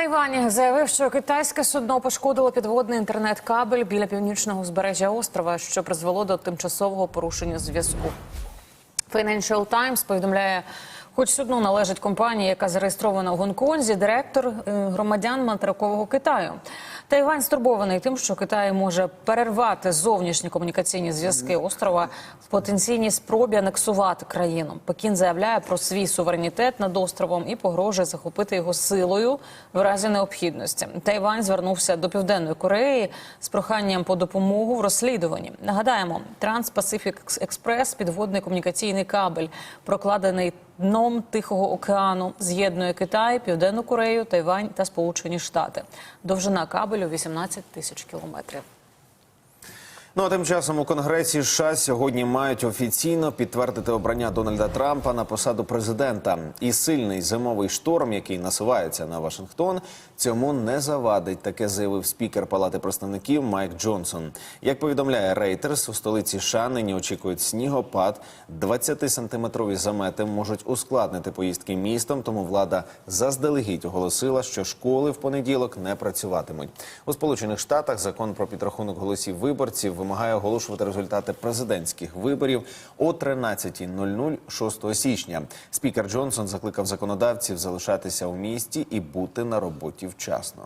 Тайвань заявив, що китайське судно пошкодило підводний інтернет-кабель біля північного узбережжя острова, що призвело до тимчасового порушення зв'язку. Financial Times повідомляє, хоч судно належить компанії, яка зареєстрована в Гонконзі, директор е, громадян материкового Китаю. Тайвань стурбований тим, що Китай може перервати зовнішні комунікаційні зв'язки острова в потенційній спробі анексувати країну. Пекін заявляє про свій суверенітет над островом і погрожує захопити його силою в разі необхідності. Тайвань звернувся до південної Кореї з проханням по допомогу в розслідуванні. Нагадаємо, Транс-Пасифік Експрес, підводний комунікаційний кабель, прокладений дном Тихого океану, з'єднує Китай, Південну Корею, Тайвань та Сполучені Штати. Довжина кабелю 18 тисяч кілометрів. Ну а тим часом у Конгресі США сьогодні мають офіційно підтвердити обрання Дональда Трампа на посаду президента. І сильний зимовий шторм, який насувається на Вашингтон, цьому не завадить. Таке заявив спікер Палати представників Майк Джонсон. Як повідомляє Рейтерс, у столиці США нині очікують снігопад. 20-сантиметрові замети можуть ускладнити поїздки містом. Тому влада заздалегідь оголосила, що школи в понеділок не працюватимуть. У Сполучених Штатах закон про підрахунок голосів виборців вимагає оголошувати результати президентських виборів о 13.00 6 січня. Спікер Джонсон закликав законодавців залишатися у місті і бути на роботі вчасно.